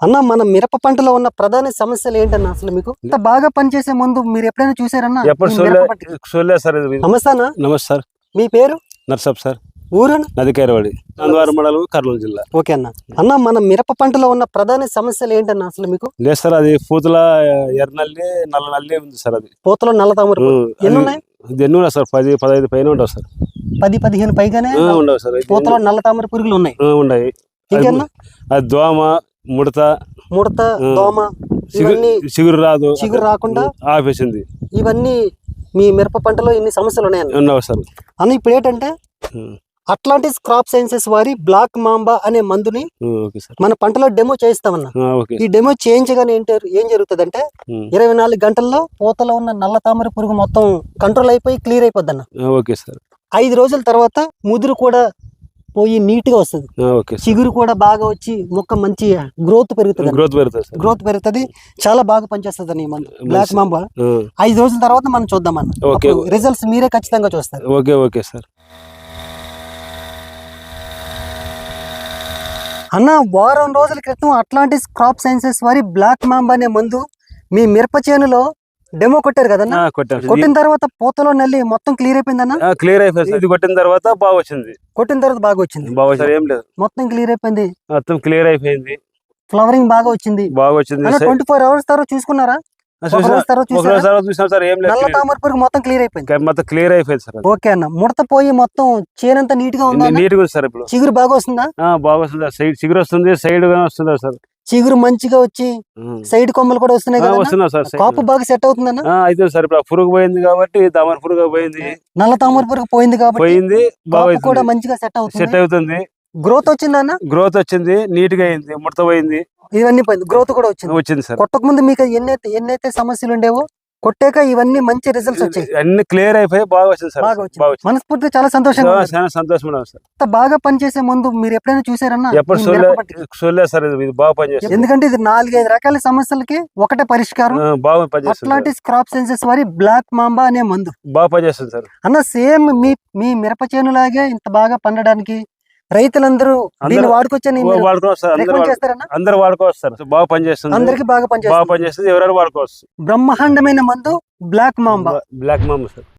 అన్న మన మిరప పంటలో ఉన్న ప్రధాన సమస్యలు ఏంటన్న అసలు మీకు? ఇంత బాగా పనిచేసే ముందు మీరు ఎప్పుడైనా చూసారన్నా? ఎప్పుడు? చూడలేదు సార్ ఇది నమస్తే అన్న. నమస్తే సార్. మీ పేరు? నర్సప్ సార్. ఊరన్న? నదికేరవాడి నందవారం మండలం కర్నూలు జిల్లా. ఓకే అన్న. అన్న మన మిరప పంటలో ఉన్న ప్రధాన సమస్యలు ఏంటన్న అసలు మీకు? లేదు సార్ అది పూతల ఎర్రనల్లి నల్ల నల్లి ఉంది సార్ అది. పూతలో నల్ల తామర ఎన్ని ఉన్నాయి? ఎన్ని ఉన్నాయి సార్? పది పదహైదు పైన ఉండవు సార్. పది పదిహేను పైగానే ఉండవు సార్. పూతలో నల్ల తామర పురుగులు ఉన్నాయి. ఉన్నాయి. ఇంకన్నా అది దోమ ముడత ముడత. దోమ చిగురు రాదు చిగురు రాకుండా ఆపేసింది. ఇవన్నీ మీ మిరప పంటలో ఇన్ని సమస్యలు ఉండవు సార్ అన్న ఇప్పుడు ఏంటంటే అట్లాంటిస్ క్రాప్ సైన్సెస్ వారి బ్లాక్ మాంబా అనే మందుని మన పంటలో డెమో చేయిస్తామన్న. ఈ డెమో చేయించగానే ఏంటి ఏం జరుగుతుందంటే ఉం, ఇరవై నాలుగు గంటల్లో పూతలో ఉన్న నల్ల తామర పురుగు మొత్తం కంట్రోల్ అయిపోయి క్లియర్ అయిపోద్ది అన్న ఆ, ఓకే సార్. ఐదు రోజుల తర్వాత ముదురు కూడా పోయి నీట్గా వస్తుంది చిగురు కూడా బాగా వచ్చి మొక్క మంచి గ్రోత్ పెరుగుతుంది. గ్రోత్ పెరుగుతుంది గ్రోత్ పెరుగుతుంది. చాలా బాగా పనిచేస్తుంది అని మందు. Black mamba. ఐదు రోజుల తర్వాత మనం చూద్దాం అన్న. ఓకే. రిజల్ట్స్ మీరే ఖచ్చితంగా చూస్తారు. Okay okay sir. అన్న వారం రోజుల క్రితం అట్లాంటిస్ క్రాప్ సైన్సెస్ వారి బ్లాక్ మాంబా అనే మందు మీ మిరప చేనులో డెమో కొట్టారు కదన్న? సార్. కొట్టిన తర్వాత పూతలో నల్లి మొత్తం క్లియర్ అయిపోయిందన్న? క్లియర్ అయిపోయింది. ఇది కొట్టిన తర్వాత బాగా వచ్చింది కొట్టిన తర్వాత బాగా వచ్చింది బాగా. ఏం లేదు. మొత్తం క్లియర్ అయిపోయింది. మొత్తం క్లియర్ అయిపోయింది. ఫ్లవరింగ్ బాగా వచ్చింది బాగా వచ్చింది ట్వంటీ ఫోర్ అవర్స్ తర్వాత చూసుకున్నారా మొత్తం క్లియర్ అయిపోయింది. మొత్తం క్లియర్ అయిపోయింది సార్. ఓకే అన్న. ముడత పోయి మొత్తం చేనంతా నీట్గా ఉందా? నీట్గా ఉంది సార్ ఇప్పుడు. చిగురు బాగా వస్తుందా బాగా వస్తుంది సైడ్ చిగురు వస్తుంది సైడ్గా వస్తుంది సార్? చిగురు మంచిగా వచ్చి. సైడ్ కొమ్మలు కూడా వస్తున్నాయి కదా సార్. కాపు బాగా సెట్ అవుతుందన్న? అయితే సార్ ఇప్పుడు పురుగు పోయింది కాబట్టి దామర పురుగు పోయింది. నల్ల తామర పురుగు పోయింది కాబట్టి పోయింది కూడా అవుతుంది. మంచిగా సెట్ సెట్ అవుతుంది. అవుతుంది గ్రోత్ వచ్చిందన్న గ్రోత్ వచ్చింది నీట్గా అయింది ముడత పోయింది. ఇవన్నీ పోయింది. గ్రోత్ కూడా వచ్చింది. వచ్చింది సార్. కొట్టక ముందు మీకు ఎన్నైతే ఎన్నైతే సమస్యలు ఉండేవో కొట్టాక ఇవన్నీ మంచి రిజల్ట్స్ వచ్చాయి. అన్ని క్లియర్ అయిపోయి బాగా వచ్చింది సార్. బాగా వచ్చింది. మనస్ఫూర్తిగా చాలా సంతోషంగా చాలా- సంతోషం సార్. బాగా పనిచేసే ముందు మీరు ఎప్పుడైనా చూసారన్నా? ఎప్పుడు? చూడలేదు సార్ ఇది ఇది బాగా పనిచేస్తుంది. ఎందుకంటే ఇది నాలుగైదు రకాల సమస్యలకి ఒకటే పరిష్కారం. బాగా పనిచేస్తుంది క్రాప్ సైన్సెస్ వారి బ్లాక్ మాంబా అనే మందు. బాగా పనిచేస్తుంది సార్. అన్న సేమ్ మీ మీ మిరప చేనులాగే ఇంత బాగా పండడానికి రైతులందరూ దీన్ని అందరూ వాడుకొచ్చని మీరు? వాడుకోవచ్చు సార్ అందరూ వాడుకోవచ్చు బాగా పనిచేస్తుంది. అందరికి బాగా బాగా పనిచేస్తుంది. పనిచేస్తుంది ఎవరైనా వాడుకోవచ్చు? బ్రహ్మాండమైన మందు black mamba. Black mamba sir.